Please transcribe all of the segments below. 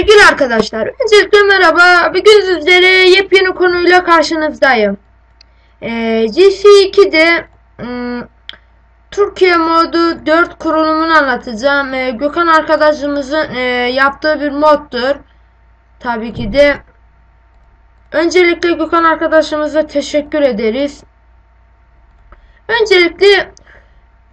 Sevgili arkadaşlar, öncelikle merhaba. Bugün sizlere yepyeni konuyla karşınızdayım. Ee, GC2'de ım, Türkiye modu 4 kurulumunu anlatacağım. Ee, Gökhan arkadaşımızın e, yaptığı bir moddur. Tabii ki de. Öncelikle Gökhan arkadaşımıza teşekkür ederiz. Öncelikle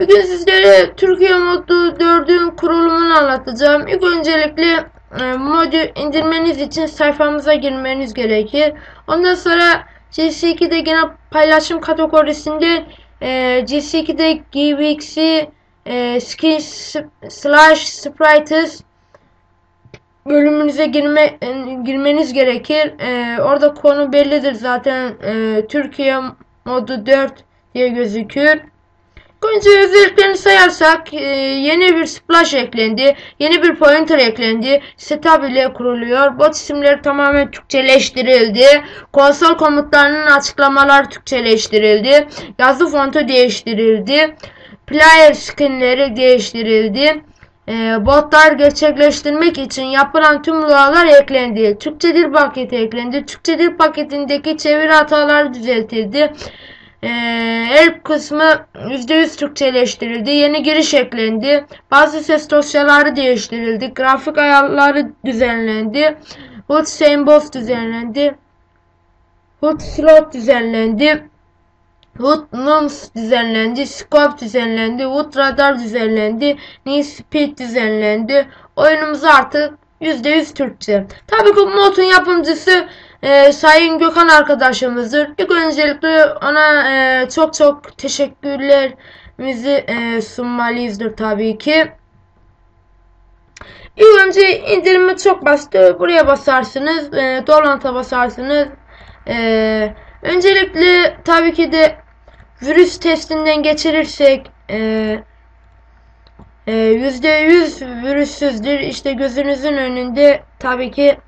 Bugün sizlere Türkiye modu 4'ün kurulumunu anlatacağım. İlk öncelikle modu indirmeniz için sayfamıza girmeniz gerekir. Ondan sonra GC2'de gene paylaşım kategorisinde e, GC2'de GVX'i e, skin slash sprites bölümünüze girme, e, girmeniz gerekir. E, orada konu bellidir zaten. E, Türkiye modu 4 diye gözükür. Önce özelliklerini sayarsak e, yeni bir splash eklendi, yeni bir pointer eklendi, setup ile kuruluyor, bot isimleri tamamen Türkçeleştirildi, konsol komutlarının açıklamaları Türkçeleştirildi, yazı fontu değiştirildi, player skinleri değiştirildi, e, botlar gerçekleştirmek için yapılan tüm dualar eklendi, Türkçe dil paketi eklendi, Türkçe dil paketindeki çeviri hataları düzeltildi, ee, kısmı %100 Türkçeleştirildi. Yeni giriş eklendi. Bazı ses dosyaları değiştirildi. Grafik ayarları düzenlendi. HUD Symbols düzenlendi. HUD Slot düzenlendi. HUD Nums düzenlendi. Scope düzenlendi. HUD Radar düzenlendi. New Speed düzenlendi. Oyunumuz artık %100 Türkçe. Tabii ki modun yapımcısı e, Sayın Gökhan arkadaşımızdır. İlk öncelikle ona e, çok çok teşekkürlerimizi e, sunmalıyızdır tabii ki. İlk önce indirimi çok basit. Buraya basarsınız. E, Dolant'a basarsınız. E, öncelikle tabii ki de virüs testinden geçirirsek e, %100 virüssüzdür. İşte gözünüzün önünde tabii ki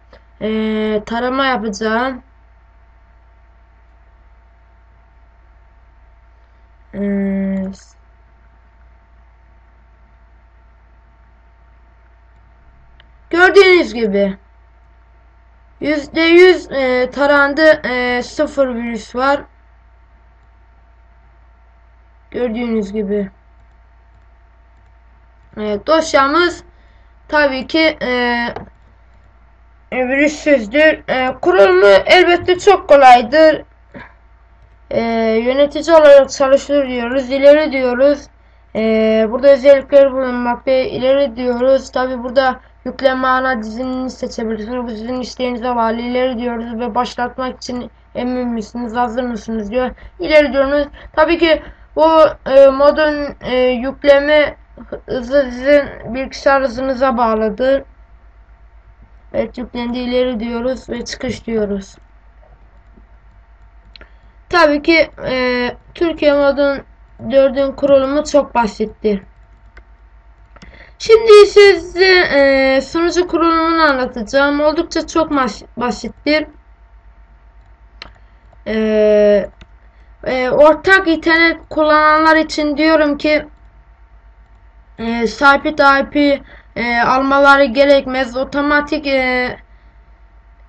ee, tarama yapacağım. Ee, gördüğünüz gibi %100 e, tarandı e, sıfır virüs var. Gördüğünüz gibi. Evet, dosyamız tabii ki e, virüssüzdür. E, kurulumu elbette çok kolaydır. E, yönetici olarak çalışılır diyoruz. İleri diyoruz. E, burada özellikler bulunmakta. İleri diyoruz. Tabi burada yükleme ana dizini seçebilirsiniz. Bu sizin isteğinize bağlı. İleri diyoruz ve başlatmak için emin misiniz? Hazır mısınız diyor. İleri diyoruz. Tabii ki bu e, modun e, yükleme hızı sizin bilgisayar hızınıza bağlıdır. Evet ileri diyoruz ve çıkış diyoruz. Tabii ki e, Türkiye modun 4'ün kurulumu çok basittir. Şimdi size e, sunucu kurulumunu anlatacağım. Oldukça çok basittir. E, e, ortak internet kullananlar için diyorum ki e, sabit IP e, almaları gerekmez. Otomatik e,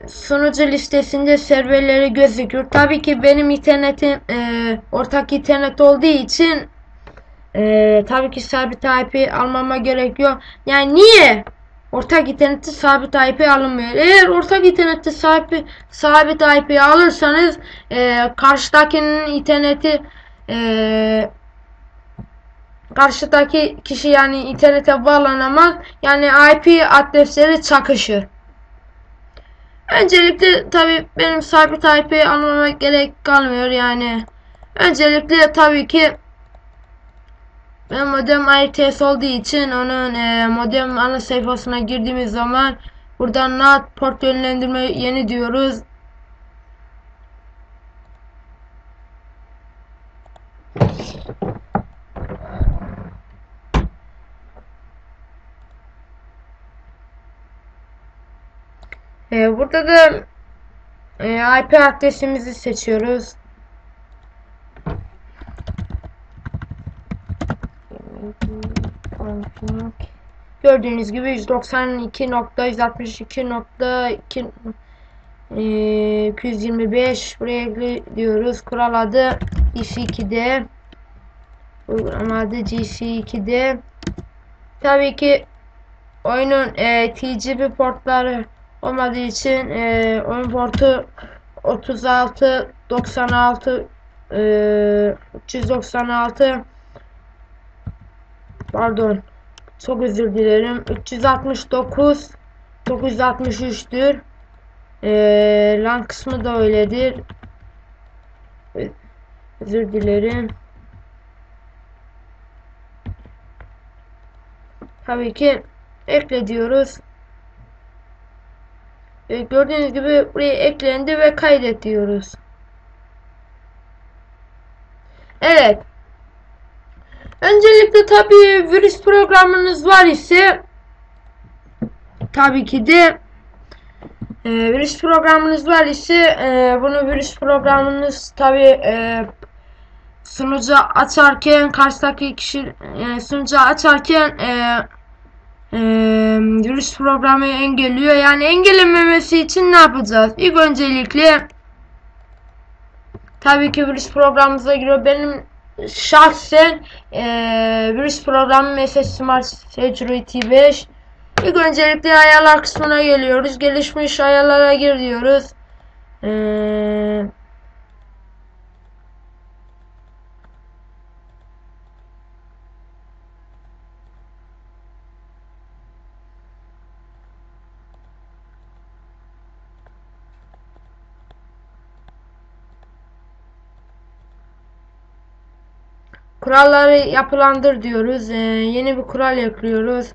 sunucu listesinde serverleri gözükür. Tabii ki benim internetim e, ortak internet olduğu için e, tabii ki sabit IP almama gerekiyor. Yani niye? Ortak internette sabit IP alınmıyor. Eğer ortak internette sabit, sabit IP alırsanız e, karşıdakinin interneti e, karşıdaki kişi yani internete bağlanamaz. Yani IP adresleri çakışır. Öncelikle tabi benim sabit IP almama gerek kalmıyor yani. Öncelikle tabii ki ben modem RTS olduğu için onun e, modem ana sayfasına girdiğimiz zaman buradan NAT port yönlendirme yeni diyoruz. Ee, burada da e, IP adresimizi seçiyoruz. Gördüğünüz gibi 192.162.2 e, 225 buraya ekliyoruz. Kural adı GC2'de uygulama adı GC2'de tabii ki oyunun e, TCP portları olmadığı için e, oyun portu 36 96 e, 396 pardon çok özür dilerim. 369 963'tür e, lan kısmı da öyledir. Özür dilerim. Tabii ki ekle diyoruz e, gördüğünüz gibi buraya eklendi ve kaydet diyoruz Evet. Öncelikle tabii virüs programınız var ise tabii ki de e, virüs programınız var ise e, bunu virüs programınız tabii e, sunucu açarken karşıdaki kişi e, sunucu açarken e, e, virüs programı engelliyor. Yani engellememesi için ne yapacağız? İlk öncelikle tabii ki virüs programımıza giriyor. Benim şahsen e, virüs programı MS Smart Security 5 İlk öncelikle ayarlar kısmına geliyoruz. Gelişmiş ayarlara gir diyoruz. Eee Kuralları yapılandır diyoruz. Ee, yeni bir kural ekliyoruz.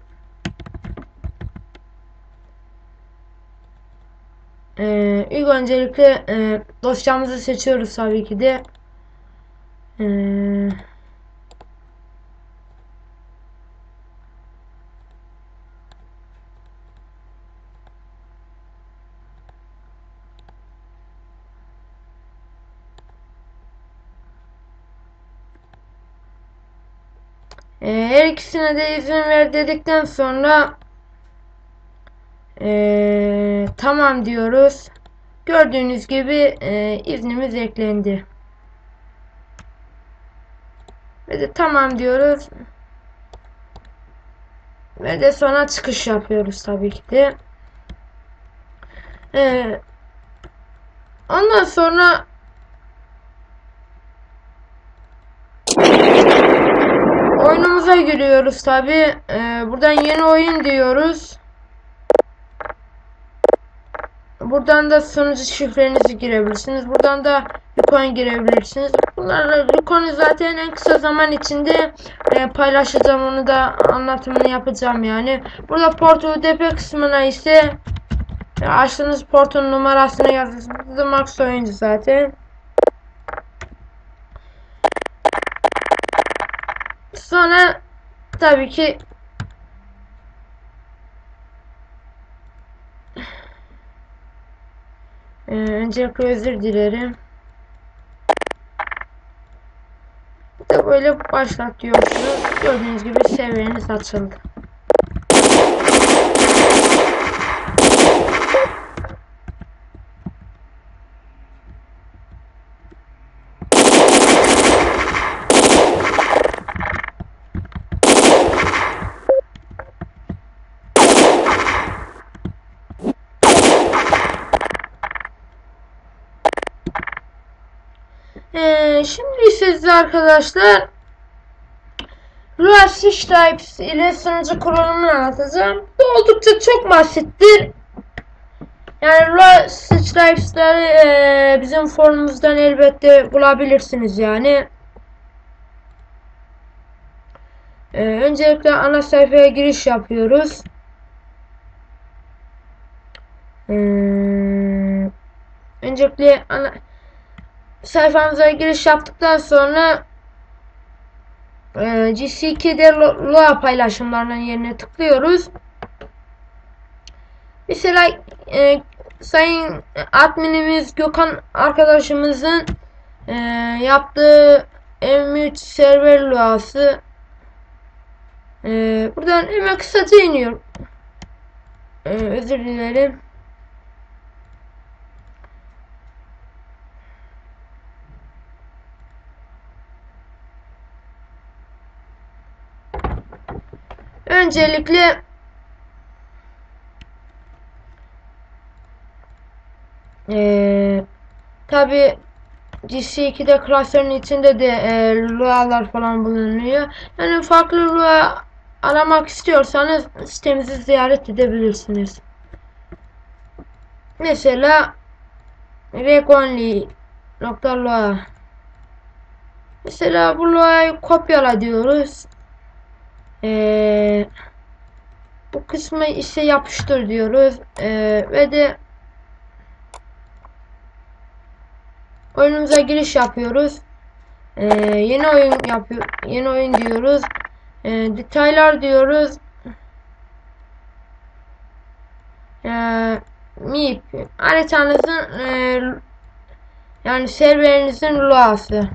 Ee, ilk öncelikle e, dosyamızı seçiyoruz tabii ki de. Ee, Ee, her ikisine de izin ver dedikten sonra ee, tamam diyoruz. Gördüğünüz gibi e, iznimiz eklendi. Ve de tamam diyoruz. Ve de sonra çıkış yapıyoruz tabii ki de. Ee, ondan sonra oyunumuza giriyoruz tabi. Ee, buradan yeni oyun diyoruz. Buradan da sunucu şifrenizi girebilirsiniz. Buradan da Bitcoin girebilirsiniz. Bunlarla Bitcoin'i zaten en kısa zaman içinde e, paylaşacağım. Onu da anlatımını yapacağım yani. Burada port UDP kısmına ise e, açtığınız portun numarasını yazıyorsunuz. Max oyuncu zaten. Sonra tabii ki ee, öncelikle özür dilerim. de böyle başlatıyorsunuz. Gördüğünüz gibi seviyeniz açıldı. Ee, şimdi size arkadaşlar Real Switch Types ile sunucu kurulumunu anlatacağım. Bu oldukça çok basittir. Yani Real Switch Types'ları e, bizim forumumuzdan elbette bulabilirsiniz yani. E, öncelikle ana sayfaya giriş yapıyoruz. E, öncelikle ana sayfamıza giriş yaptıktan sonra e, GC2'de Lua paylaşımlarının yerine tıklıyoruz. Mesela e, sayın adminimiz Gökhan arkadaşımızın e, yaptığı M3 server luası Ee, buradan hemen kısaca iniyor. Ee, özür dilerim. Öncelikle ee, tabi GC2'de klasörün içinde de e, Lua'lar falan bulunuyor. Yani farklı Lua aramak istiyorsanız sitemizi ziyaret edebilirsiniz. Mesela regonli.lua Mesela bu Lua'yı kopyala diyoruz. Ee, bu kısmı ise yapıştır diyoruz. Ee, ve de oyunumuza giriş yapıyoruz. Ee, yeni oyun yapıyor. Yeni oyun diyoruz. Ee, detaylar diyoruz. Ee, MIP haritanızın e, yani serverinizin loası.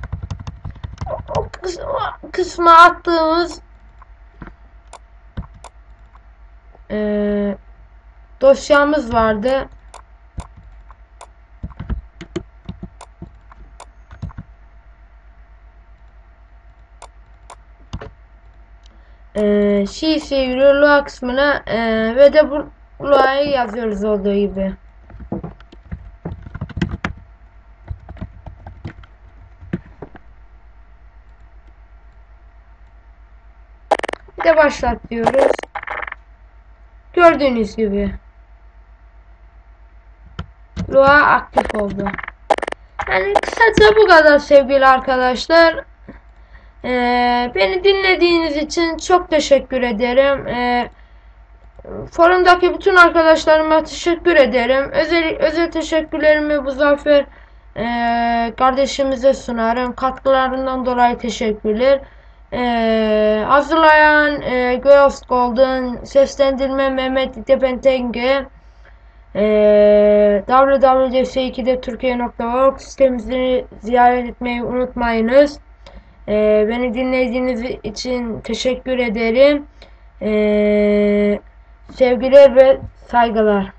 O, kıs o kısma attığımız e, dosyamız vardı. e, CC Euro kısmına e, ve de bu Lua'yı yazıyoruz olduğu gibi. De başlat diyoruz. Gördüğünüz gibi. Lua aktif oldu. Yani kısaca bu kadar sevgili arkadaşlar. Ee, beni dinlediğiniz için çok teşekkür ederim. Ee, forumdaki bütün arkadaşlarıma teşekkür ederim. Özel, özel teşekkürlerimi bu zafer e, kardeşimize sunarım. Katkılarından dolayı teşekkürler. Ee, hazırlayan e, Ghost Golden, seslendirme Mehmet Depentenge, e, www.cs2'de Türkiye.org sitemizi ziyaret etmeyi unutmayınız. Ee, beni dinlediğiniz için teşekkür ederim. Ee, sevgiler ve saygılar.